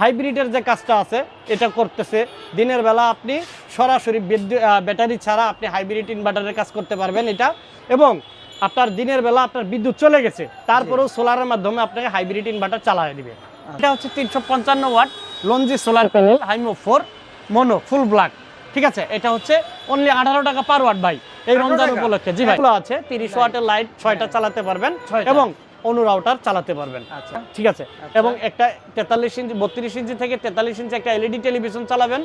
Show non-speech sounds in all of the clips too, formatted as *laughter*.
হাইব্রিডের যে কাজটা আছে এটা করতেছে। দিনের বেলা আপনি সরাসরি বিদ্যুৎ ব্যাটারি ছাড়া আপনি হাইব্রিড ইনভার্টারের কাজ করতে পারবেন এটা। এবং আপনার দিনের বেলা আপনার বিদ্যুৎ চলে গেছে তারপরেও সোলারের মাধ্যমে আপনাকে হাইব্রিড ইনভার্টার চালায় দিবে। এটা হচ্ছে তিনশো পঞ্চান্ন watt Longi solar panel HiMO four mono full black ঠিক আছে? এটা হচ্ছে অনলি আঠারো টাকা পার ওয়াট ভাই। এই 18 রমজান উপলক্ষে। জি ভাই। আছে তিরিশ ওয়াটের লাইট ছয়টা চালাতে পারবেন। ছয়টা। এবং অনুরাউটার চালাতে পারবেন। আচ্ছা। ঠিক আছে? এবং একটা তেতাল্লিশ ইঞ্চি বত্রিশ ইঞ্চি থেকে তেতাল্লিশ ইঞ্চি একটা এলইডি টেলিভিশন চালাবেন।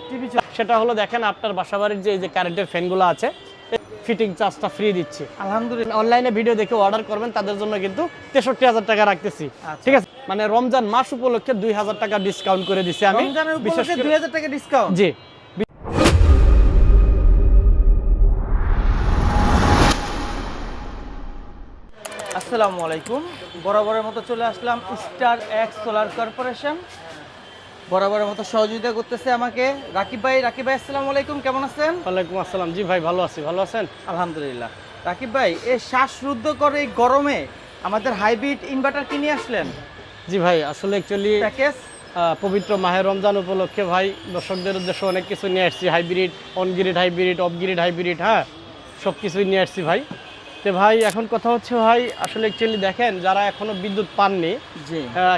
সেটা হলো দেখেন আপনার বাসাবাড়ির যে এই যে কারেন্টের ফ্যানগুলো আছে ফিটিং চার্জটা ফ্রি দিচ্ছি। আলহামদুলিল্লাহ। অনলাইনে ভিডিও দেখে অর্ডার করবেন তাদের জন্য কিন্তু তেষট্টি হাজার টাকা রাখতেছি। আচ্ছা। ঠিক আছে? মানে রমজান মাস উপলক্ষে দুই হাজার টাকা ডিসকাউন্ট করে দিচ্ছি আমি। বিশেষ করে 2000 টাকা ডিসকাউন্ট জি। আসসালামু আলাইকুম। বরাবরের মতো চলে আসলাম স্টার এক্স সোলার কর্পোরেশন। বরাবরের মতো সহযোগিতা করতেছে আমাকে। রাকিব ভাই রাকিব ভাই আসসালামু আলাইকুম কেমন আছেন? ওয়ালাইকুম আসসালাম। জি ভাই ভালো আছি। ভালো আছেন? আলহামদুলিল্লাহ। রাকিব ভাই এই শ্বাসরুদ্ধ করে এই গরমে আমাদের হাইব্রিড ইনভার্টার কিনে আসলেন? জি ভাই আসলে অ্যাকচুয়ালি প্যাকেজ? পবিত্র মাহের রমজান উপলক্ষে ভাই দর্শকদের উদ্দেশ্যে অনেক কিছু নিয়ে আসছি। Hybrid on grid hybrid off grid hybrid হ্যাঁ সব কিছুই নিয়ে আসছি ভাই। তো ভাই এখন কথা হচ্ছে ভাই আসলে অ্যাকচুয়ালি দেখেন যারা এখনও বিদ্যুৎ পাননি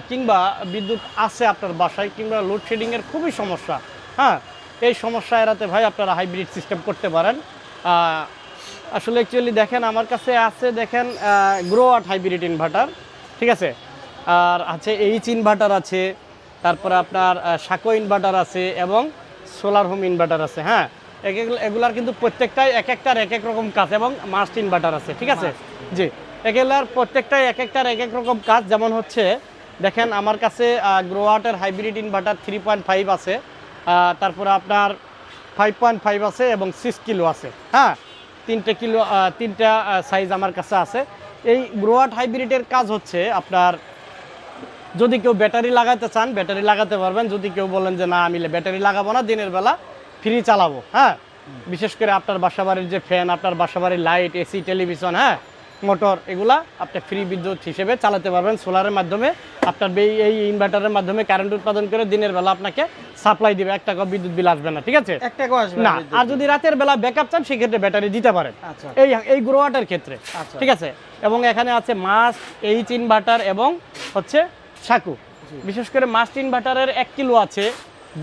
কিংবা বিদ্যুৎ আছে আপনার বাসায় কিংবা লোডশেডিংয়ের খুবই সমস্যা হ্যাঁ এই সমস্যা এড়াতে ভাই আপনারা হাইব্রিড সিস্টেম করতে পারেন। আসলে অ্যাকচুয়ালি দেখেন আমার কাছে আছে দেখেন গ্রো আট হাইব্রিড ইনভার্টার ঠিক আছে? আর আছে এইচ ইনভার্টার আছে তারপরে আপনার সাকো ইনভার্টার আছে এবং সোলার হোম ইনভার্টার আছে হ্যাঁ? এক এগুলার কিন্তু প্রত্যেকটাই এক একটার এক এক রকম কাজ এবং মাস্ট ইনভার্টার আছে ঠিক আছে? জি এগুলার প্রত্যেকটাই এক একটার এক এক রকম কাজ। যেমন হচ্ছে দেখেন আমার কাছে গ্রোয়াটের hybrid inverter three point five আছে তারপরে আপনার ফাইভ পয়েন্ট ফাইভ আছে এবং সিক্স কিলো আছে হ্যাঁ? তিনটে কিলো তিনটা সাইজ আমার কাছে আছে। এই গ্রোয়াট হাইব্রিডের কাজ হচ্ছে আপনার যদি কেউ ব্যাটারি লাগাতে চান ব্যাটারি লাগাতে পারবেন। যদি কেউ বলেন যে না আমি ব্যাটারি লাগাবো না দিনের বেলা। ফ্রি চালাবো হ্যাঁ? বিশেষ করে আপনার বাসাবাড়ির যে ফ্যান আপনার বাসাবাড়ির লাইট এসি টেলিভিশন হ্যাঁ? মোটর এগুলা আপনি ফ্রি বিদ্যুৎ হিসেবে চালাতে পারবেন সোলারের মাধ্যমে। আপনার এই ইনভার্টারের মাধ্যমে কারেন্ট উৎপাদন করে দিনের বেলা আপনাকে সাপ্লাই দিবে। এক টাকা বিদ্যুৎ বিল আসবে না ঠিক আছে? না আর যদি রাতের বেলা ব্যাকআপ চান সেক্ষেত্রে ব্যাটারি দিতে পারেন। আচ্ছা। এই এই গ্রোয়াটের ক্ষেত্রে আচ্ছা। ঠিক আছে? এবং এখানে আছে মাস্ট এইচ ইনভার্টার এবং হচ্ছে সাকু বিশেষ করে মাস্ট ইনভার্টারের এক কিলো আছে।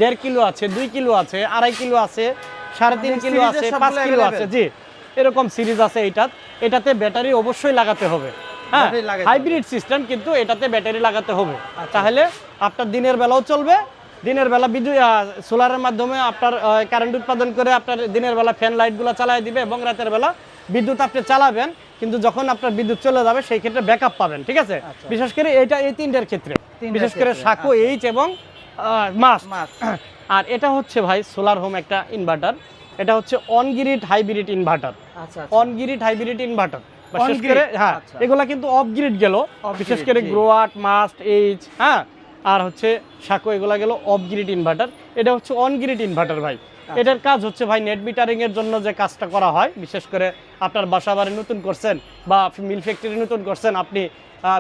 দেড় কিলো আছে দুই কিলো আছে আড়াই কিলো আছে সাড়ে তিন মানে কিলো আছে পাঁচ কিলো আছে। জি এরকম সিরিজ আছে এটা এটাতে ব্যাটারি অবশ্যই লাগাতে হবে। হ্যাঁ হাইব্রিড সিস্টেম কিন্তু এটাতে ব্যাটারি লাগাতে হবে। তাহলে আপনার দিনের বেলাও চলবে। দিনের বেলা বিদ্যুৎ সোলারের মাধ্যমে আপনার কারেন্ট উৎপাদন করে আপনার দিনের বেলা ফ্যান লাইটগুলো চালাই দিবে এবং রাতের বেলা বিদ্যুৎ আপনি চালাবেন। কিন্তু যখন আপনার বিদ্যুৎ চলে যাবে সেই ক্ষেত্রে ব্যাকআপ পাবেন ঠিক আছে? আচ্ছা। বিশেষ করে এটা এই তিনটার ক্ষেত্রে। বিশেষ করে সাকো এইচ এবং মাস *coughs* আর এটা হচ্ছে ভাই সোলার হোম একটা ইনভার্টার এটা হচ্ছে অনগ্রিড হাইব্রিড ইনভার্টার আচ্ছা অনগ্রিড হাইব্রিড ইনভার্টার বিশেষ করে হ্যাঁ। এগুলা কিন্তু অফ গ্রিড গেল বিশেষ করে গ্রোয়াট মাস্ট এইচ হ্যাঁ আর হচ্ছে সাকো এগুলা গেল অফ গ্রিড ইনভার্টার এটা হচ্ছে অন গ্রিড ইনভার্টার ভাই। আচ্ছা। এটার কাজ হচ্ছে ভাই নেট মিটারিং এর জন্য যে কাজটা করা হয় বিশেষ করে আপনার বাসা বাড়ি নতুন করছেন বা মিল ফ্যাক্টরি নতুন করছেন আপনি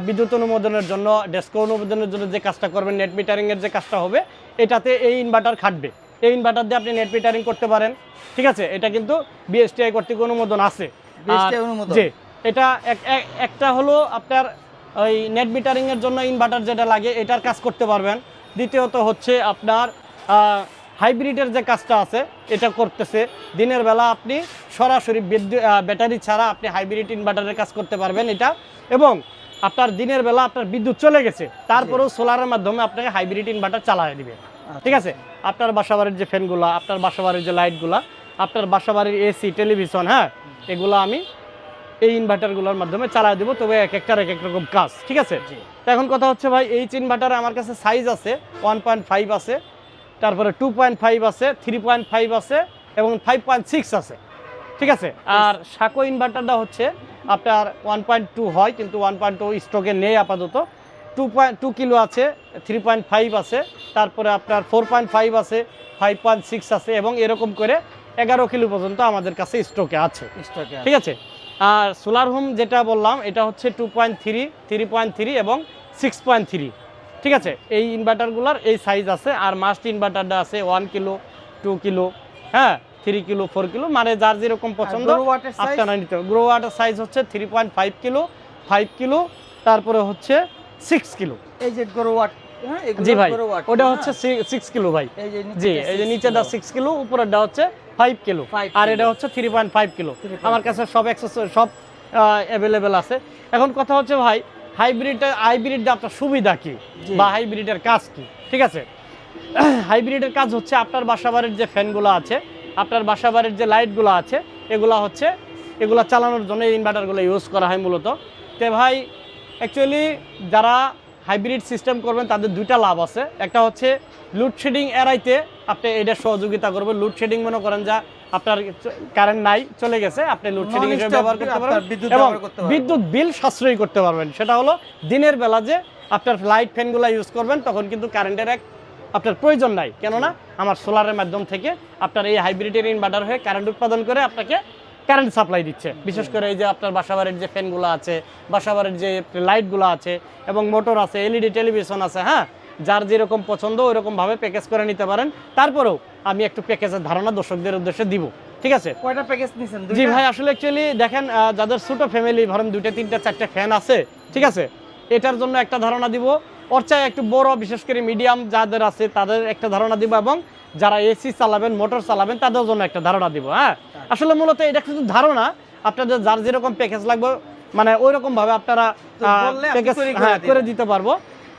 বিদ্যুৎ অনুমোদনের জন্য ডেস্কো অনুমোদনের জন্য যে কাজটা করবেন নেট মিটারিং এর যে কাজটা হবে এটাতে এই ইনভার্টার খাটবে। এই ইনভার্টার দিয়ে আপনি নেট মিটারিং করতে পারেন। ঠিক আছে? এটা কিন্তু বিএসটিআই কর্তৃক অনুমোদন আছে। জি এটা এক- এক- একটা হলো আপনার ওই নেট মিটারিং এর জন্য ইনভার্টার যেটা লাগে এটার কাজ করতে পারবেন। দ্বিতীয়ত হচ্ছে আপনার হাইব্রিডের যে কাজটা আছে এটা করতেছে। দিনের বেলা আপনি সরাসরি বিদ্যুৎ ব্যাটারি ছাড়া আপনি হাইব্রিড ইনভার্টারের কাজ করতে পারবেন এটা। এবং আপনার দিনের বেলা আপনার বিদ্যুৎ চলে গেছে তারপরেও সোলারের মাধ্যমে আপনাকে হাইব্রিড ইনভার্টার চালায় দিবে। ঠিক আছে? আপনার বাসাবাড়ির যে ফ্যানগুলো আপনার বাসাবাড়ির যে লাইটগুলো আপনার বাসাবাড়ির এসি টেলিভিশন হ্যাঁ? এগুলো আমি এই ইনভার্টারগুলোর মাধ্যমে চালায় দেবো তবে এক একটার এক এক রকম কাজ ঠিক আছে? তো এখন কথা হচ্ছে ভাই এইচ ইনভার্টার আমার কাছে সাইজ আছে ওয়ান পয়েন্ট ফাইভ আছে তারপরে টু পয়েন্ট ফাইভ আছে থ্রি পয়েন্ট ফাইভ আছে এবং ফাইভ পয়েন্ট সিক্স আছে। ঠিক আছে? আর সাকো ইনভার্টারটা হচ্ছে আপনার ওয়ান পয়েন্ট টু হয় কিন্তু ওয়ান পয়েন্ট টু স্টকে নেই আপাতত। টু পয়েন্ট টু কিলো আছে থ্রি পয়েন্ট ফাইভ আছে তারপরে আপনার ফোর পয়েন্ট ফাইভ আছে ফাইভ পয়েন্ট সিক্স আছে এবং এরকম করে এগারো কিলো পর্যন্ত আমাদের কাছে স্টকে আছে। স্টকে ঠিক আছে। আর সোলার হোম যেটা বললাম এটা হচ্ছে two point three three point three এবং সিক্স পয়েন্ট থ্রি ঠিক আছে? এই ইনভার্টারগুলোর এই সাইজ আছে আর মাস্ট ইনভার্টারটা আছে ওয়ান কিলো টু কিলো হ্যাঁ? থ্রি কিলো ফোর কিলো মানে যার যেরকম পছন্দ? আপনারা নিতে গ্রো ওয়াটার সাইজ হচ্ছে three point five kilo five kilo তারপরে হচ্ছে সিক্স কিলো এই যে গ্রো ওয়াট হ্যাঁ জি ভাই ওটা হ্যাঁ? হচ্ছে সিক্স কিলো ভাই। জি এই যে নিচেটা সিক্স কিলো উপরেরটা হচ্ছে ফাইভ কিলো আর এটা হচ্ছে থ্রি পয়েন্ট ফাইভ কিলো আমার কাছে সব সব অ্যাভেলেবেল আছে। এখন কথা হচ্ছে ভাই হাইব্রিডটা হাইব্রিডটা আপনার সুবিধা কি? বা হাইব্রিডের কাজ কি? ঠিক আছে? *clears throat* হাইব্রিডের কাজ হচ্ছে আপনার বাসাবাড়ির যে ফ্যানগুলো আছে আপনার বাসাবাড়ির যে লাইটগুলো আছে এগুলো হচ্ছে এগুলো চালানোর জন্য এই ইনভার্টারগুলো ইউজ করা হয় মূলত। তে ভাই অ্যাকচুয়ালি যারা হাইব্রিড সিস্টেম করবেন তাদের দুইটা লাভ আছে। একটা হচ্ছে লোডশেডিং এড়াইতে আপনি এটা সহযোগিতা করবে লোডশেডিং মনে করেন যা আপনার কারেন্ট নাই চলে গেছে আপনি লোডশেডিং ব্যবহার করতে পারবেন বিদ্যুৎ এবং ব্যবহার করতে পারবেন। বিদ্যুৎ বিল সাশ্রয়ী করতে পারবেন। সেটা হলো দিনের বেলা যে আপনার লাইট ফ্যানগুলো ইউজ করবেন তখন কিন্তু কারেন্টের এক আপনার প্রয়োজন নাই। কেননা আমার সোলারের মাধ্যম থেকে আপনার এই হাইব্রিডের ইনভার্টার হয়ে কারেন্ট উৎপাদন করে আপনাকে কারেন্ট সাপ্লাই দিচ্ছে। বিশেষ করে এই যে আপনার বাসাবাড়ির যে ফ্যানগুলো আছে বাসাবাড়ির যে লাইটগুলো আছে এবং মোটর আছে এলইডি টেলিভিশন আছে হ্যাঁ? যার যেরকম পছন্দ ওইরকমভাবে প্যাকেজ করে নিতে পারেন। তারপরেও আমি একটু প্যাকেজের ধারণা দর্শকদের উদ্দেশ্যে দিব। ঠিক আছে? কয়টা প্যাকেজ নিছেন? জি ভাই আসলে অ্যাকচুয়ালি দেখেন যাদের ছোট ফ্যামিলি ধরেন দুইটা তিনটা চারটা ফ্যান আছে ঠিক আছে? এটার জন্য একটা ধারণা দিব। ওর চাই একটু বড় বিশেষ করে মিডিয়াম যাদের আছে তাদের একটা ধারণা দিব এবং যারা এসি চালাবেন মোটর চালাবেন তাদের জন্য একটা ধারণা দিব হ্যাঁ? আসলে মূলত এটা শুধু ধারণা। আপনাদের যার যেরকম প্যাকেজ লাগবে মানে ওই রকম ভাবে আপনারা প্যাকেজ করে হ্যাঁ, দিতে পারব।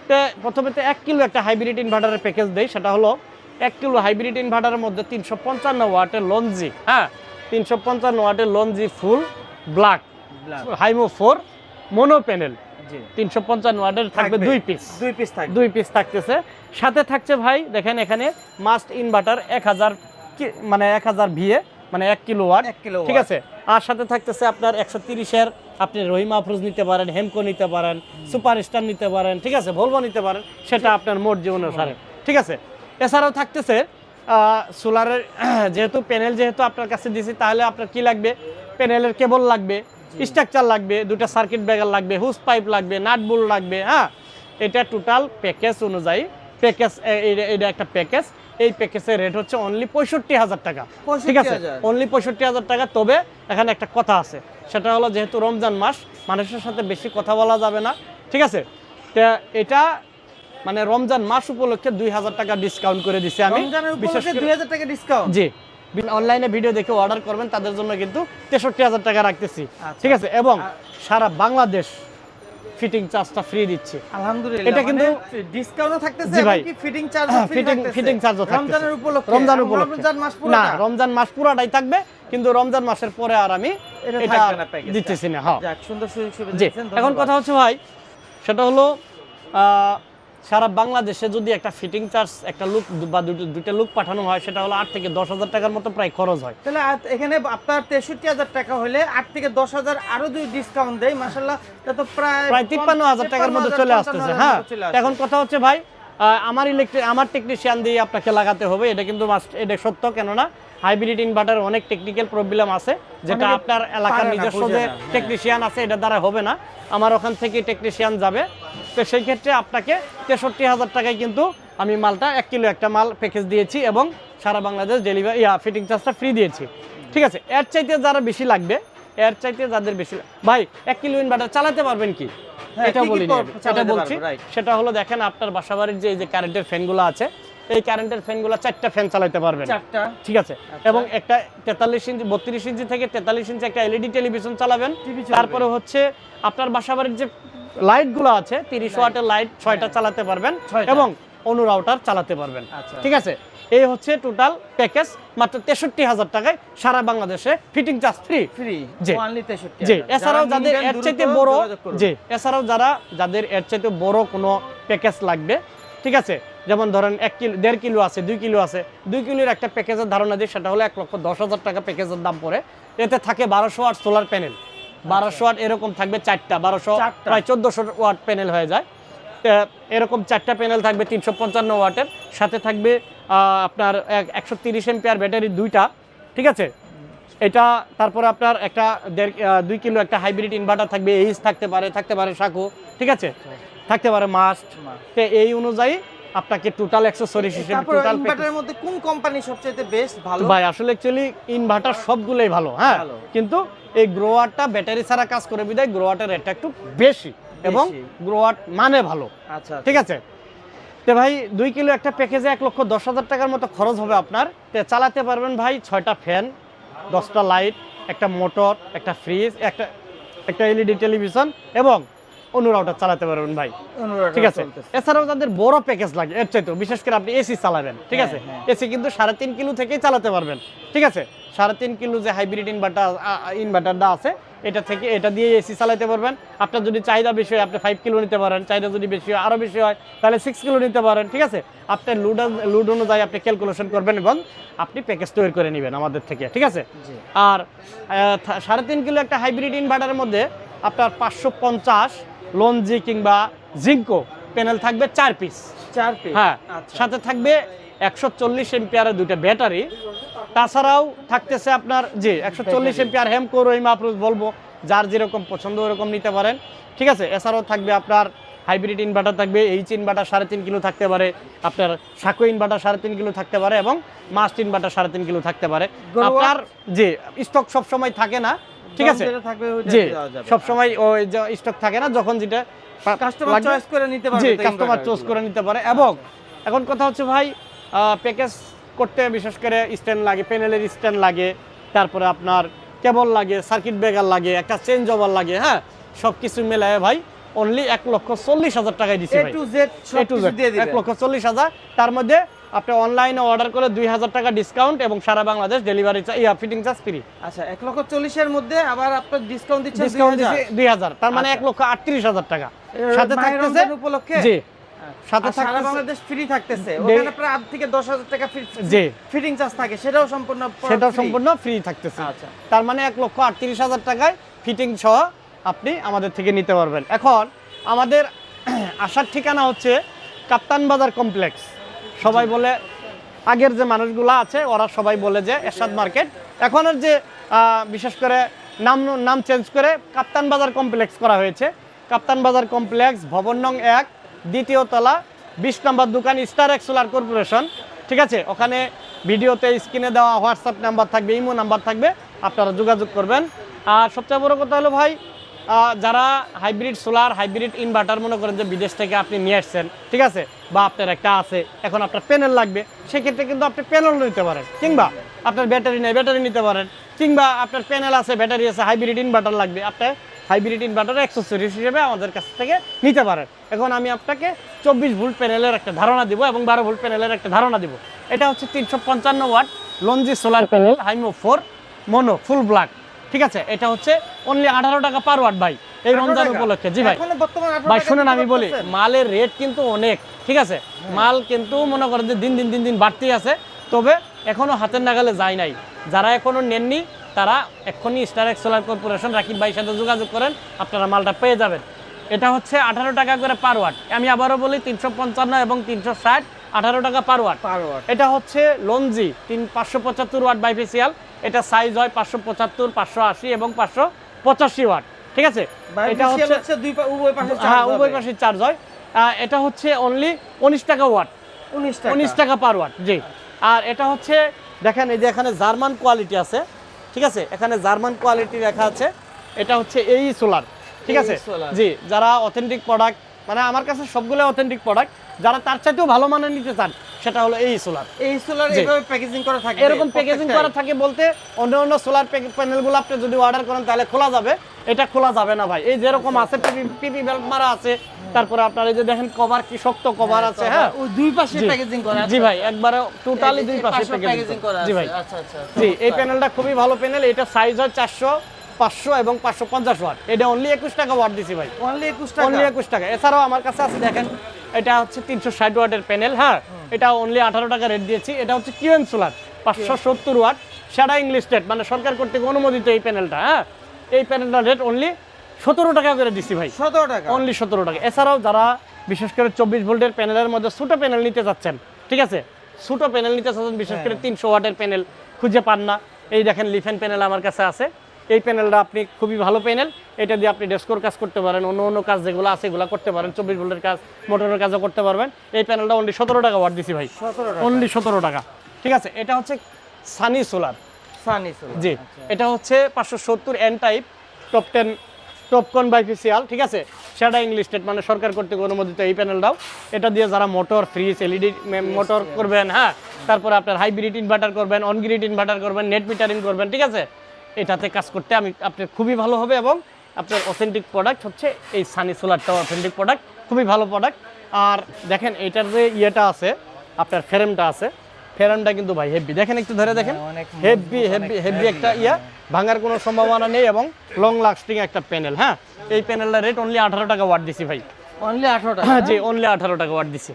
তো প্রথমে তো এক কিলো একটা হাইব্রিড ইনভার্টারের প্যাকেজ দেয় সেটা হলো এক কিলো হাইব্রিড ইনভার্টারের মধ্যে তিনশো পঞ্চান্ন ওয়াটের লঞ্জি হ্যাঁ? তিনশো পঞ্চান্ন ওয়াটের Longi full black HiMO four mono panel তিনশো পঞ্চান্ন ওয়াটের থাকবে। দুই পিস দুই পিস থাকবে। দুই পিস থাকতেছে। সাথে থাকছে ভাই দেখেন এখানে মাস্ট ইনভার্টার এক হাজার মানে এক হাজার ভিএ মানে এক কিলো ওয়াট এক কিলো ঠিক আছে? আর সাথে থাকতেছে আপনার একশো তিরিশের আপনি রহিমা আফরোজ নিতে পারেন হেমকো নিতে পারেন সুপার স্টার নিতে পারেন ঠিক আছে? ভলভো নিতে পারেন সেটা আপনার মর্জি অনুসারে ঠিক আছে? এছাড়াও থাকতেছে সোলারের *clears throat* যেহেতু প্যানেল যেহেতু আপনার কাছে দিছি তাহলে আপনার কি লাগবে? প্যানেলের কেবল লাগবে। স্ট্রাকচার লাগবে দুটা সার্কিট ব্রেকার লাগবে হুস পাইপ লাগবে নাট বোল্ট লাগবে হ্যাঁ? এটা টোটাল প্যাকেজ অনুযায়ী প্যাকেজ এটা একটা প্যাকেজ এই প্যাকেজের রেট হচ্ছে অনলি পঁয়ষট্টি হাজার টাকা ঠিক আছে? অনলি পঁয়ষট্টি হাজার টাকা তবে এখানে একটা কথা আছে সেটা হলো যেহেতু রমজান মাস মানুষের সাথে বেশি কথা বলা যাবে না ঠিক আছে? তা এটা মানে রমজান মাস উপলক্ষে দুই হাজার টাকা ডিসকাউন্ট করে দিছি আমি বিশেষ করে 2000 টাকা ডিসকাউন্ট জি। অনলাইনে ভিডিও দেখে অর্ডার করবেন তাদের জন্য কিন্তু তেষট্টি হাজার টাকা রাখতেছি। আচ্ছা। ঠিক আছে? এবং সারা বাংলাদেশ ফিটিং চার্জটা ফ্রি দিচ্ছে। আলহামদুলিল্লাহ এটা কিন্তু- ডিসকাউন্টও থাকতেছে ভাই। ফিটিং চার্জ ফিটিং ফিটিং চার্জও থাকতেছে? রমজানের উপলক্ষে। রমজান উপলক্ষে। রমজান মাস না রমজান মাস পুরাটাই থাকবে কিন্তু রমজান মাসের পরে আর আমি এটা। দিতেছি না হ্যাঁ। যাক সুন্দর সুযোগ সুবিধা দিয়েছেন এখন কথা হচ্ছে ভাই সেটা হলো আহ, সারা বাংলাদেশে যদি একটা ফিটিং চার্জ একটা লুক বা দুটো দুটো লুক পাঠানো হয় সেটা হলো আট থেকে দশ হাজার টাকার মতো প্রায় খরচ হয়। তাহলে এখানে আপনার তেষট্টি হাজার টাকা হলে আট থেকে দশ হাজার আরও দুই ডিসকাউন্ট দেয় মাসাল্লাহ তা প্রায় প্রায় তিপ্পান্ন হাজার টাকার মধ্যে চলে আসতেছে হ্যাঁ। এখন কথা হচ্ছে ভাই আমার ইলেকট্রিক আমার টেকনিশিয়ান দিয়ে আপনাকে লাগাতে হবে এটা কিন্তু মাস্ট এটা সত্য কেননা হাইব্রিড ইনভার্টার অনেক টেকনিক্যাল প্রবলেম আছে যেটা আপনার এলাকার নিজস্ব যে হ্যাঁ। টেকনিশিয়ান আছে এটা দ্বারা হবে না। আমার ওখান থেকে টেকনিশিয়ান যাবে। তো সেই ক্ষেত্রে আপনাকে তেষট্টি হাজার টাকায় কিন্তু আমি মালটা এক কিলো একটা মাল প্যাকেজ দিয়েছি এবং সারা বাংলাদেশ ডেলিভারি ইয়া ফিটিং চার্জটা ফ্রি দিয়েছি। ঠিক আছে? এর চাইতে যারা বেশি লাগবে এর চাইতে যাদের বেশি ভাই এক কিলো ইনভার্টার চালাতে পারবেন কি? হ্যাঁ, এটা বলি এটা বলছি। সেটা হলো দেখেন আপনার বাসাবাড়ির যে এই যে কারেন্টের ফ্যানগুলো আছে এই কারেন্টের ফ্যানগুলো চারটা ফ্যান চালাতে পারবেন। চারটা। ঠিক আছে? আচ্ছা। এবং একটা তেতাল্লিশ ইঞ্চি বত্রিশ ইঞ্চি থেকে তেতাল্লিশ ইঞ্চি একটা এলইডি টেলিভিশন চালাবেন। তারপরে হচ্ছে আপনার বাসাবাড়ির যে লাইটগুলো আছে তিরিশ ওয়াটের লাইট ছয়টা চালাতে পারবেন। এবং অনুরাউটার চালাতে পারবেন। আচ্ছা। ঠিক আছে? এই হচ্ছে টোটাল প্যাকেজ মাত্র তেষট্টি হাজার টাকায় সারা বাংলাদেশে ফিটিং চার্জ ফ্রি ফ্রি জি। জি। এছাড়াও যাদের এর চাইতে বড় জি। এছাড়াও যারা যাদের এর চাইতে বড় কোনো প্যাকেজ লাগবে। ঠিক আছে? যেমন ধরেন এক কিলো দেড় কিলো আছে দুই কিলো আছে দুই কিলোর একটা প্যাকেজের ধারণা দিই সেটা হলো এক লক্ষ দশ হাজার টাকা প্যাকেজের দাম পড়ে। এতে থাকে বারোশো ওয়াট সোলার প্যানেল। বারোশো ওয়াট এরকম থাকবে চারটা বারোশো। প্রায় চোদ্দোশো ওয়াট প্যানেল হয়ে যায়। এরকম চারটা প্যানেল থাকবে তিনশো পঞ্চান্ন ওয়াটের। সাথে থাকবে আপনার একশো তিরিশ এমপিআর ব্যাটারি দুইটা ঠিক আছে? এটা তারপরে আপনার একটা দেড় দুই কিলো একটা হাইব্রিড ইনভার্টার থাকবে এইচ থাকতে পারে থাকতে পারে সাকু ঠিক আছে? থাকতে পারে মাস্ট। তো এই অনুযায়ী আপনাকে টোটাল অ্যাক্সেসরিজ হিসেবে টোটাল ইনভার্টারের মধ্যে কোন কোম্পানি সবচেয়ে বেস্ট ভালো? ভাই আসলে অ্যাকচুয়ালি ইনভার্টার সবগুলোই ভালো হ্যাঁ। কিন্তু এই গ্রোয়ারটা ব্যাটারি ছাড়া কাজ করে বিদায় গ্রোয়ারটার রেটটা একটু বেশি এবং। গ্রোয়ার মানে ভালো। আচ্ছা ঠিক আছে? তো ভাই দুই কিলো একটা প্যাকেজে এক লক্ষ দশ হাজার টাকার মতো খরচ হবে আপনার। তো চালাতে পারবেন ভাই ছয়টা ফ্যান দশটা লাইট একটা মোটর একটা ফ্রিজ একটা একটা এলইডি টেলিভিশন এবং অনুরাউটার চালাতে পারবেন ভাই। ঠিক আছে? এছাড়াও তাদের বড় প্যাকেজ লাগে এর চাইতেও বিশেষ করে আপনি এসি চালাবেন ঠিক হ্যাঁ, আছে? হ্যাঁ। এসি কিন্তু সাড়ে তিন কিলো থেকেই চালাতে পারবেন ঠিক আছে? সাড়ে তিন কিলো যে হাইব্রিড ইনভার্টার ইনভার্টারটা আছে এটা থেকে এটা দিয়ে এসি চালাতে পারবেন। আপনার যদি চাহিদা বেশি হয় আপনি ফাইভ কিলো নিতে পারেন। চাহিদা যদি বেশি হয় আরও বেশি হয় তাহলে সিক্স কিলো নিতে পারেন ঠিক আছে? আপনার লুড লুড অনুযায়ী আপনি ক্যালকুলেশন করবেন এবং আপনি প্যাকেজ তৈরি করে নেবেন আমাদের থেকে ঠিক আছে? আর সাড়ে তিন কিলো একটা হাইব্রিড ইনভার্টারের মধ্যে আপনার পাঁচশো পঞ্চাশ লঞ্জি কিংবা জিঙ্কো প্যানেল থাকবে চার পিস। চার পিস? হ্যাঁ আচ্ছা। সাথে থাকবে একশো চল্লিশ এমপিয়ারের দুইটা ব্যাটারি। তাছাড়াও থাকতেছে আপনার জি একশো চল্লিশ এমপিয়ার হেম কোর ওই বলব যার যেরকম পছন্দ ওরকম নিতে পারেন। ঠিক আছে এছাড়াও থাকবে আপনার হাইব্রিড ইনভার্টার থাকবে এইচ ইনভার্টার সাড়ে তিন কিলো থাকতে পারে আপনার সাকো ইনভার্টার সাড়ে তিন কিলো থাকতে পারে এবং মাস্ট ইনভার্টার সাড়ে তিন কিলো থাকতে পারে। আপনার যে স্টক সবসময় থাকে না ঠিক আছে? জি সব সময় ওই স্টক থাকে না যখন যেটা কাস্টমার চয়েস করে নিতে পারবে জি কাস্টমার inverter করে নিতে পারে। এবং এখন কথা হচ্ছে ভাই প্যাকেজ করতে বিশেষ করে স্ট্যান্ড লাগে প্যানেলের স্ট্যান্ড লাগে তারপরে আপনার কেবল লাগে সার্কিট ব্রেকার লাগে একটা চেঞ্জ ওভার লাগে হ্যাঁ? সব কিছু মেলায় ভাই অনলি এক লক্ষ চল্লিশ হাজার টাকায় দিচ্ছি এক লক্ষ চল্লিশ হাজার তার মধ্যে আপনি অনলাইনে অর্ডার করে দুই হাজার টাকা ডিসকাউন্ট এবং সারা বাংলাদেশ ডেলিভারি ইয়া ফিটিং চার্জ ফ্রি আচ্ছা এক লক্ষ চল্লিশের মধ্যে আবার আপনার ডিসকাউন্ট দিচ্ছে ডিসকাউন্ট 2000 দিচ্ছি দুই হাজার তার মানে আচ্ছা। এক লক্ষ আটত্রিশ হাজার টাকা। সাথে থাকতেছে উপলক্ষে? জি। সাথে সাথে সারা বাংলাদেশ ফ্রি থাকতেছে। ওখানে প্রায় আট থেকে দশ হাজার টাকা জি। ফিটিং চার্জ থাকে। সেটাও সম্পূর্ণ সেটাও সম্পূর্ণ ফ্রি থাকতেছে। আচ্ছা। তার মানে এক লক্ষ আটত্রিশ হাজার টাকায় ফিটিং সহ আপনি আমাদের থেকে নিতে পারবেন। এখন আমাদের *clears throat* আসার ঠিকানা হচ্ছে কাপ্তান বাজার কমপ্লেক্স সবাই বলে, আগের যে মানুষগুলো আছে, ওরা সবাই বলে যে এরশাদ মার্কেট। এখনের যে বিশেষ করে নাম নাম চেঞ্জ করে কাপ্তান বাজার কমপ্লেক্স করা হয়েছে। কাপ্তান বাজার কমপ্লেক্স ভবন নং এক, দ্বিতীয় তলা, বিশ নম্বর দোকান স্টার এক্স সোলার কর্পোরেশন ঠিক আছে? ওখানে ভিডিওতে স্ক্রিনে দেওয়া হোয়াটসঅ্যাপ নাম্বার থাকবে, ইমো নাম্বার থাকবে, আপনারা যোগাযোগ করবেন। আর সবচেয়ে বড় কথা হলো ভাই যারা হাইব্রিড সোলার হাইব্রিড ইনভার্টার মনে করেন যে বিদেশ থেকে আপনি নিয়ে আসছেন, ঠিক আছে? বা আপনার একটা আছে, এখন আপনার প্যানেল লাগবে, সেক্ষেত্রে কিন্তু আপনি প্যানেল নিতে পারেন, কিংবা আপনার ব্যাটারি নেই ব্যাটারি নিতে পারেন, কিংবা আপনার প্যানেল আছে ব্যাটারি আছে হাইব্রিড ইনভার্টার লাগবে আপনার হাইব্রিড ইনভার্টার অ্যাক্সেসরিজ হিসেবে আমাদের কাছ থেকে নিতে পারেন। এখন আমি আপনাকে চব্বিশ ভোল্ট প্যানেলের একটা ধারণা দিব এবং বারো ভোল্ট প্যানেলের একটা ধারণা দিব। এটা হচ্ছে তিনশো পঞ্চান্ন watt Longi solar panel HiMO four mono full black ঠিক আছে? এটা হচ্ছে অনলি আঠারো টাকা পার ওয়াট ভাই এই রমজান উপলক্ষে। জি ভাই। এখনও বর্তমান 18 ভাই শুনেন আমি বলি মালের রেট কিন্তু অনেক ঠিক আছে? মাল কিন্তু মনে করেন যে দিন দিন দিন দিন বাড়তেই আছে তবে এখনও হাতের নাগালে যায় নাই। যারা এখনও নেননি তারা এক্ষুনি Star X Solar Corporation Rakib ভাইয়ের সাথে যোগাযোগ করেন আপনারা মালটা পেয়ে যাবেন। এটা হচ্ছে আঠারো টাকা করে পার ওয়াট আমি আবারও বলি তিনশো পঞ্চান্ন এবং তিনশো ষাট আঠারো টাকা পার ওয়াট Per watt। এটা হচ্ছে লঞ্জি তিন পাঁচশো পঁচাত্তর ওয়াট বাইফেসিয়াল এটা সাইজ হয় পাঁচশো পঁচাত্তর পাঁচশো আশি এবং পাঁচশো পঁচাশি ওয়াট ঠিক আছে? এটা এটা হচ্ছে হ্যাঁ উভয় পাশে চার্জ হয়। এটা হচ্ছে অনলি উনিশ টাকা ওয়াট উনিশ টাকা। পার ওয়াট জি। আর এটা হচ্ছে দেখেন এই যে এখানে জার্মান কোয়ালিটি আছে। ঠিক আছে? এখানে জার্মান কোয়ালিটি লেখা আছে। এটা হচ্ছে এই সোলার ঠিক আছে? জি যারা অথেন্টিক প্রোডাক্ট মানে আমার কাছে সবগুলো অথেন্টিক প্রোডাক্ট যারা তার চাইতেও ভালো মানের নিতে চান সেটা হলো এই সোলার এই সোলার এইভাবে প্যাকেজিং করা থাকে। এরকম প্যাকেজিং করা থাকে বলতে অন্য অন্য সোলার প্যানেলগুলো আপনি যদি অর্ডার করেন তাহলে খোলা যাবে। এটা খোলা যাবে না ভাই। এই যেরকম আছে পিপি পিপি বেল্ট মারা আছে। তারপরে আপনার এই যে দেখেন কভার কি শক্ত কভার আছে হ্যাঁ? ওই দুই পাশে প্যাকেজিং করা আছে। জি ভাই একবারে টোটালি দুই পাশে প্যাকেজিং করা জি ভাই। আচ্ছা আচ্ছা জি এই প্যানেলটা খুবই ভালো প্যানেল এটা সাইজ হয় চারশো পাঁচশো এবং পাঁচশো পঞ্চাশ ওয়াট এটা অনলি একুশ টাকা ওয়াট দিছি ভাই। অনলি 21 টাকা। অনলি একুশ টাকা। এছাড়াও আমার কাছে আছে দেখেন এটা হচ্ছে তিনশো ষাট ওয়াটের প্যানেল হ্যাঁ? এটা অনলি আঠারো টাকা রেট দিয়েছি। এটা হচ্ছে কিউএন সোলার পাঁচশো সত্তর ওয়াট সেটা ইংলিশ স্টেট মানে সরকার কর্তৃক অনুমোদিত এই প্যানেলটা হ্যাঁ? এই প্যানেলটার রেট অনলি সতেরো টাকা করে দিছি ভাই। 17 টাকা। অনলি সতেরো টাকা। এছাড়াও যারা বিশেষ করে চব্বিশ ভোল্টের প্যানেলের মধ্যে ছোটো প্যানেল নিতে চাচ্ছেন ঠিক আছে? ছোটো প্যানেল নিতে চাচ্ছেন বিশেষ করে তিনশো ওয়াটের প্যানেল খুঁজে পান না। এই দেখেন লিফেন প্যানেল আমার কাছে আছে। এই প্যানেলটা আপনি খুবই ভালো প্যানেল এটা দিয়ে আপনি ডেস্কোর কাজ করতে পারেন অন্য অন্য কাজ যেগুলো আছে এগুলো করতে পারেন চব্বিশ ভোল্টের কাজ মোটরের কাজও করতে পারবেন। এই প্যানেলটা অনলি সতেরো টাকা ওয়াট দিছি ভাই। অনলি সতেরো টাকা। ঠিক আছে এটা হচ্ছে সানি সোলার সানি সোলার জি এটা হচ্ছে পাঁচশো সত্তর N type top ten TOPCon bifacial ঠিক আছে? সেটা ইংলিশ স্টেট মানে সরকার কর্তৃক অনুমোদিত এই প্যানেলটাও এটা দিয়ে যারা মোটর ফ্রিজ এলইডি মোটর করবেন হ্যাঁ? তারপরে আপনার হাইব্রিড ইনভার্টার করবেন অনগ্রিড ইনভার্টার করবেন নেট মিটারিং করবেন ঠিক আছে? এটাতে কাজ করতে আমি আপনার খুবই ভালো হবে এবং আপনার অথেন্টিক প্রোডাক্ট হচ্ছে এই সানি সোলারটা অথেন্টিক প্রোডাক্ট খুবই ভালো প্রোডাক্ট আর দেখেন এটার যে ইয়েটা আছে আপনার ফ্রেমটা আছে ফ্রেমটা কিন্তু ভাই হেভি দেখেন একটু ধরে দেখেন হ্যাঁ, হেভি হেভি হেভি একটা ইয়া ভাঙার কোনো সম্ভাবনা নেই এবং লং লাস্টিং একটা প্যানেল হ্যাঁ? এই প্যানেলটার রেট অনলি আঠারো টাকা ওয়াট দিছি ভাই। অনলি আঠারো টাকা? হ্যাঁ জি অনলি আঠারো টাকা ওয়াট দিছি।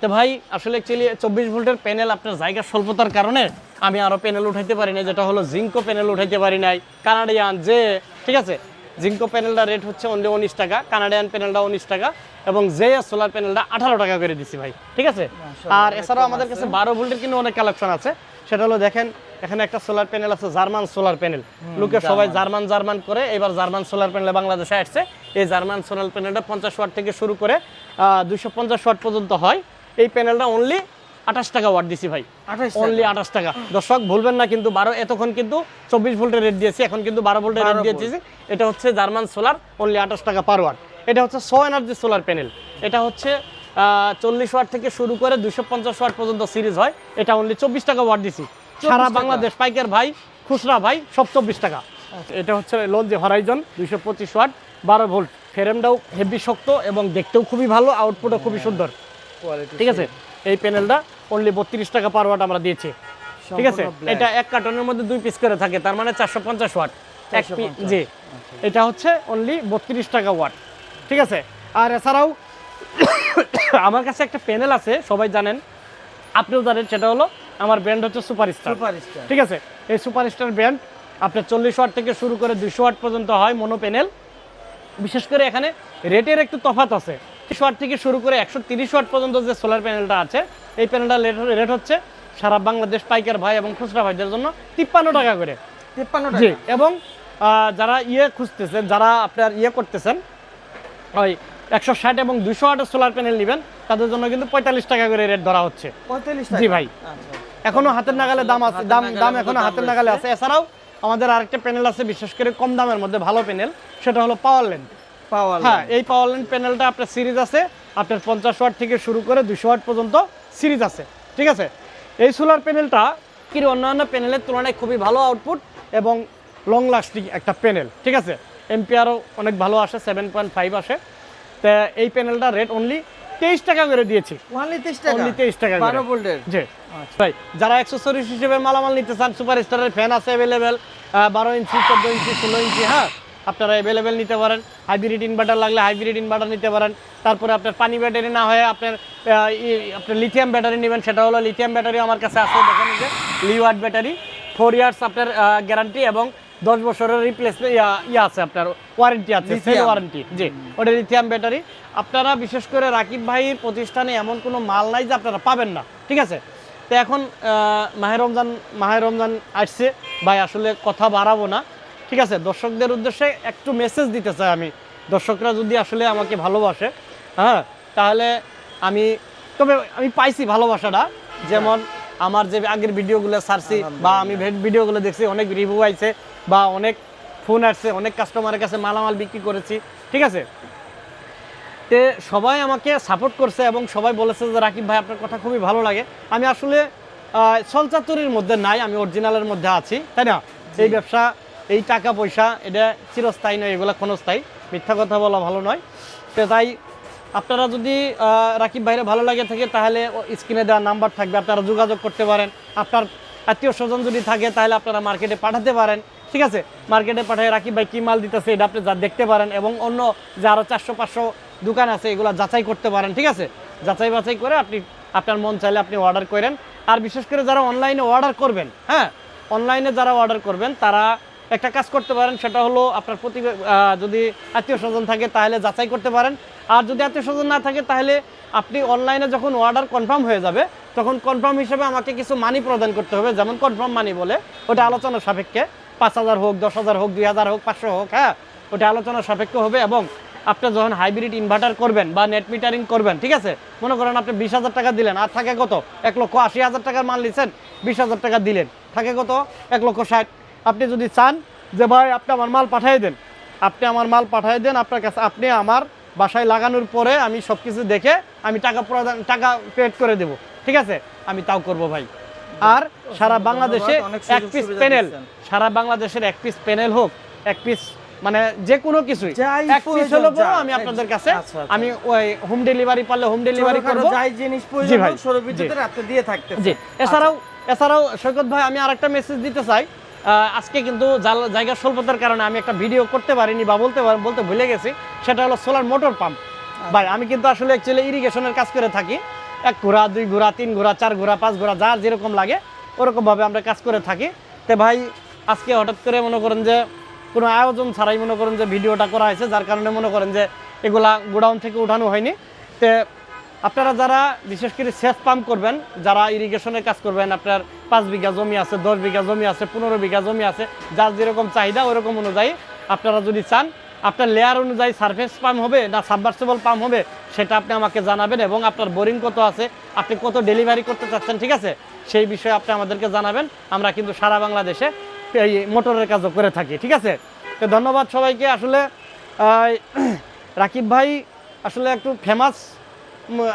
তো ভাই আসলে অ্যাকচুয়ালি চব্বিশ ভোল্টের প্যানেল আপনার জায়গার স্বল্পতার কারণে আমি আরও প্যানেল উঠাইতে পারি নাই যেটা হলো জিঙ্কো প্যানেল উঠাইতে পারি নাই কানাডিয়ান যে ঠিক আছে? জিঙ্কো প্যানেলটা রেট হচ্ছে অনলি উনিশ টাকা কানাডিয়ান প্যানেলটা উনিশ টাকা এবং জে সোলার প্যানেলটা আঠারো টাকা করে দিছি ভাই ঠিক আছে? আর এছাড়াও আমাদের কাছে বারো ভোল্টের কিন্তু অনেক কালেকশন আছে সেটা হলো দেখেন এখানে একটা সোলার প্যানেল আছে জার্মান সোলার প্যানেল লোকে সবাই জার্মান জার্মান করে এবার জার্মান সোলার প্যানেল বাংলাদেশে আসছে। এই জার্মান সোলার প্যানেলটা পঞ্চাশ ওয়াট থেকে শুরু করে দুশো পঞ্চাশ ওয়াট পর্যন্ত হয়। এই প্যানেলটা অনলি আঠাশ টাকা ওয়াট দিছি ভাই। আঠাশ অনলি আঠাশ টাকা। দর্শক ভুলবেন না কিন্তু বারো এতক্ষণ কিন্তু চব্বিশ ভোল্টের রেট দিয়েছি এখন কিন্তু বারো ভোল্টের রেট দিয়েছি এটা হচ্ছে জার্মান সোলার অনলি আঠাশ টাকা পার ওয়াট এটা হচ্ছে ছো এনার্জি সোলার প্যানেল এটা হচ্ছে চল্লিশ ওয়াট থেকে শুরু করে দুশো পঞ্চাশ ওয়াট পর্যন্ত সিরিজ হয়। এটা অনলি চব্বিশ টাকা ওয়াট দিছি। সারা বাংলাদেশ পাইকার ভাই খুচরা ভাই সব চব্বিশ টাকা। এটা হচ্ছে লোন যে হরাইজন দুইশো পঁচিশ ওয়াট বারো ভোল্ট। ফ্রেমটাও হেভি শক্ত এবং দেখতেও খুবই ভালো আউটপুটও খুবই সুন্দর। ঠিক আছে? এই প্যানেলটা অনলি বত্রিশ টাকা পার ওয়াট আমরা দিয়েছি। ঠিক আছে? এটা এক কার্টনের মধ্যে দুই পিস করে থাকে তার মানে চারশো পঞ্চাশ ওয়াট এক পি- 450 জি। এটা হচ্ছে অনলি বত্রিশ টাকা ওয়াট ঠিক আছে? আর এছাড়াও *coughs* আমার কাছে একটা প্যানেল আছে সবাই জানেন আপনিও জানেন সেটা হলো আমার ব্র্যান্ড হচ্ছে সুপারস্টার সুপার স্টার ঠিক আছে? এই সুপারস্টার ব্র্যান্ড আপনার চল্লিশ ওয়াট থেকে শুরু করে দুশো ওয়াট পর্যন্ত হয় মনো প্যানেল বিশেষ করে এখানে রেটের একটু তফাত আছে। ওয়াট থেকে শুরু করে একশো তিরিশ ওয়াট পর্যন্ত যে সোলার প্যানেলটা আছে এই প্যানেলটা রেট হচ্ছে সারা বাংলাদেশ পাইকার ভাই এবং খুচরা ভাইদের জন্য তিপ্পান্ন টাকা করে। তিপ্পান্ন টাকা। এবং যারা ইয়ে খুঁজতেছেন যারা আপনার ইয়ে করতেছেন ওই একশো ষাট এবং দুশো ওয়াটের সোলার প্যানেল নেবেন তাদের জন্য কিন্তু পঁয়তাল্লিশ টাকা করে রেট ধরা হচ্ছে। পঁয়তাল্লিশ জি ভাই। আচ্ছা। এখনও হাতের নাগালে দাম আছে দাম দাম এখনও হাতের নাগালে আছে। এছাড়াও আমাদের আরেকটা প্যানেল আছে বিশেষ করে কম দামের মধ্যে ভালো প্যানেল সেটা হলো পাওয়ার ল্যান্ড হ্যাঁ এই পাওয়ার ল্যান্ড প্যানেলটা আপনার সিরিজ আছে। আপনার পঞ্চাশ ওয়াট থেকে শুরু করে দুশো ওয়াট পর্যন্ত সিরিজ আছে। ঠিক আছে? এই সোলার প্যানেলটা কি অন্যান্য প্যানেলের তুলনায় খুবই ভালো আউটপুট এবং লং লাস্টিং একটা প্যানেল ঠিক আছে? এমপিআরও অনেক ভালো আসে সেভেন পয়েন্ট ফাইভ আসে। তা এই প্যানেলটা রেট অনলি তেইশ টাকা করে দিয়েছি। ওয়ানলি তেইশ টাকা? অনলি তেইশ টাকা। বারো ভোল্টের? জি। ভাই যারা অ্যাক্সেসরিজ হিসেবে মালামাল নিতে চান সুপার স্টারের ফ্যান আছে অ্যাভেলেবেল বারো ইঞ্চি চোদ্দ ইঞ্চি ষোলো ইঞ্চি হ্যাঁ আপনারা অ্যাভেলেবেল নিতে পারেন। হাইব্রিড ইনভার্টার লাগলে হাইব্রিড ইনভার্টার নিতে পারেন। তারপরে আপনার পানি ব্যাটারি না হয়ে আপনার আপনার লিথিয়াম ব্যাটারি নেবেন সেটা হলো লিথিয়াম ব্যাটারি আমার কাছে আছে। দেখেন যে লিওয়ার্ড ব্যাটারি ফোর ইয়ার্স আপনার গ্যারান্টি এবং দশ বছরের রিপ্লেসমেন্ট ইয়ে আছে আপনার ওয়ারেন্টি আছে সেল ওয়ারেন্টি জি ওটা লিথিয়াম ব্যাটারি আপনারা বিশেষ করে রাকিব ভাইয়ের প্রতিষ্ঠানে এমন কোনো মাল নাই যে আপনারা পাবেন না ঠিক আছে? তো এখন আহ, মাহে রমজান মাহে রমজান আসছে। ভাই আসলে কথা বাড়াবো না। ঠিক আছে দর্শকদের উদ্দেশ্যে একটু মেসেজ দিতে চাই আমি। দর্শকরা যদি আসলে আমাকে ভালোবাসে হ্যাঁ তাহলে আমি তবে আমি পাইছি ভালোবাসাটা। যেমন আমার যে আগের ভিডিওগুলো ছাড়ছি বা আমি ভিডিওগুলো দেখছি অনেক রিভিউ আইছে বা অনেক ফোন আসছে অনেক কাস্টমারের কাছে মালামাল বিক্রি করেছি ঠিক আছে? তে সবাই আমাকে সাপোর্ট করছে এবং সবাই বলেছে যে রাকিব ভাই আপনার কথা খুবই ভালো লাগে। আমি আসলে সলচাতুরির মধ্যে নাই আমি অরিজিনালের মধ্যে আছি তাই না? এই ব্যবসা এই টাকা পয়সা, এটা চিরস্থায়ী নয়, এগুলো ক্ষণস্থায়ী। মিথ্যা কথা বলা ভালো নয়। তো তাই আপনারা যদি রাকিব ভাইরে ভালো লাগে থাকে, তাহলে স্ক্রিনে দেওয়া নাম্বার থাকবে, আপনারা যোগাযোগ করতে পারেন। আপনার আত্মীয় স্বজন যদি থাকে, তাহলে আপনারা মার্কেটে পাঠাতে পারেন। ঠিক আছে? মার্কেটে পাঠিয়ে রাকিব ভাই কী মাল দিতেছে, এটা আপনি যা দেখতে পারেন, এবং অন্য যে আরও চারশো, পাঁচশো দোকান আছে, এগুলো যাচাই করতে পারেন। ঠিক আছে? যাচাই বাছাই করে আপনি, আপনার মন চাইলে আপনি অর্ডার করেন। আর বিশেষ করে যারা অনলাইনে অর্ডার করবেন হ্যাঁ? অনলাইনে যারা অর্ডার করবেন, তারা একটা কাজ করতে পারেন, সেটা হলো আপনার প্রতি যদি আত্মীয় স্বজন থাকে তাহলে যাচাই করতে পারেন। আর যদি আত্মীয় স্বজন না থাকে তাহলে আপনি অনলাইনে যখন অর্ডার কনফার্ম হয়ে যাবে, তখন কনফার্ম হিসেবে আমাকে কিছু মানি প্রদান করতে হবে, যেমন কনফার্ম মানি বলে, ওটা আলোচনা সাপেক্ষে। পাঁচ হাজার হোক, দশ হাজার হোক, দুই হাজার হোক, পাঁচশো হোক হ্যাঁ? ওটা আলোচনা সাপেক্ষ হবে এবং আপনি যখন হাইব্রিড ইনভার্টার করবেন বা নেট মিটারিং করবেন, ঠিক আছে? মনে করেন আপনি বিশ হাজার টাকা দিলেন, আর থাকে কত? এক লক্ষ আশি হাজার টাকার মাল নিচ্ছেন বিশ হাজার টাকা দিলেন। থাকে কত? এক লক্ষ ষাট। আপনি যদি চান যে ভাই আপনি আমার মাল পাঠিয়ে দেন। আপনি আমার মাল পাঠিয়ে দেন আপনার কাছে আপনি আমার বাসায় লাগানোর পরে আমি সব কিছু দেখে আমি টাকা প্রদান টাকা পেড করে দেব। ঠিক আছে? আমি তাও করব ভাই। আর সারা বাংলাদেশে এক পিস প্যানেল সারা বাংলাদেশের এক পিস প্যানেল হোক এক পিস মানে যে কোনো কিছুই এক পিস হলো বড় আমি আপনাদের কাছে আচ্ছা, আচ্ছা। আমি ওই হোম ডেলিভারি পারলে হোম ডেলিভারি করব। যাই জিনিস প্রয়োজন দিয়ে থাকতে জি। এছাড়াও এছাড়াও সৈকত ভাই আমি আরেকটা মেসেজ দিতে চাই। আজকে কিন্তু জায়গা স্বল্পতার কারণে আমি একটা ভিডিও করতে পারিনি বা বলতে বলতে ভুলে গেছি। সেটা হলো সোলার মোটর পাম্প ভাই, আমি কিন্তু আসলে অ্যাকচুয়ালি ইরিগেশনের কাজ করে থাকি। এক ঘোড়া, দুই ঘোড়া, তিন ঘোড়া, চার ঘোড়া, পাঁচ ঘোড়া যার যেরকম লাগে, ওরকমভাবে আমরা কাজ করে থাকি। তো ভাই, আজকে হঠাৎ করে মনে করেন যে কোনো আয়োজন ছাড়াই মনে করেন যে ভিডিওটা করা হয়েছে, যার কারণে মনে করেন যে এগুলা গোডাউন থেকে উঠানো হয়নি। তে আপনারা যারা, বিশেষ করে সেচ পাম্প করবেন, যারা ইরিগেশনের কাজ করবেন, আপনার পাঁচ বিঘা জমি আছে, দশ বিঘা জমি আছে, পনেরো বিঘা জমি আছে, যার যেরকম চাহিদা, ওরকম অনুযায়ী আপনারা যদি চান, আপনার লেয়ার অনুযায়ী সারফেস পাম্প হবে না সাবমার্সিবল পাম্প হবে, সেটা আপনি আমাকে জানাবেন এবং আপনার বোরিং কত আছে, আপনি কত ডেলিভারি করতে চাচ্ছেন, ঠিক আছে? সেই বিষয়ে আপনি আমাদেরকে জানাবেন, আমরা কিন্তু সারা বাংলাদেশে এই মোটরের কাজও করে থাকি, ঠিক আছে? তো ধন্যবাদ সবাইকে, আসলে *clears throat* রাকিব ভাই আসলে একটু ফেমাস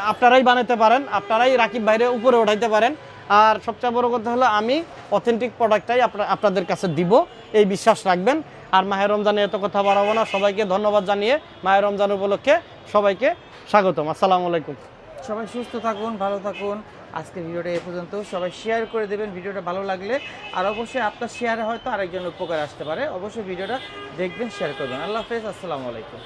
আপনারাই বানাতে পারেন, আপনারাই রাকিব বাইরে উপরে উঠাইতে পারেন। আর সবচেয়ে বড় কথা হলো, আমি অথেন্টিক প্রোডাক্টটাই আপনা- আপনাদের কাছে দিব, এই বিশ্বাস রাখবেন। আর মাহের রমজানে এত কথা বাড়াবো না, সবাইকে ধন্যবাদ জানিয়ে মাহের রমজান উপলক্ষে সবাইকে স্বাগতম, আসসালামু আলাইকুম। সবাই সুস্থ থাকুন, ভালো থাকুন। আজকে ভিডিওটা এ পর্যন্ত, সবাই শেয়ার করে দেবেন, ভিডিওটা ভালো লাগলে। আর অবশ্যই আপনার শেয়ারে হয়তো আরেকজন উপকার আসতে পারে, অবশ্যই ভিডিওটা দেখবেন শেয়ার করবেন। আল্লাহ হাফেজ, আসসালামু আলাইকুম।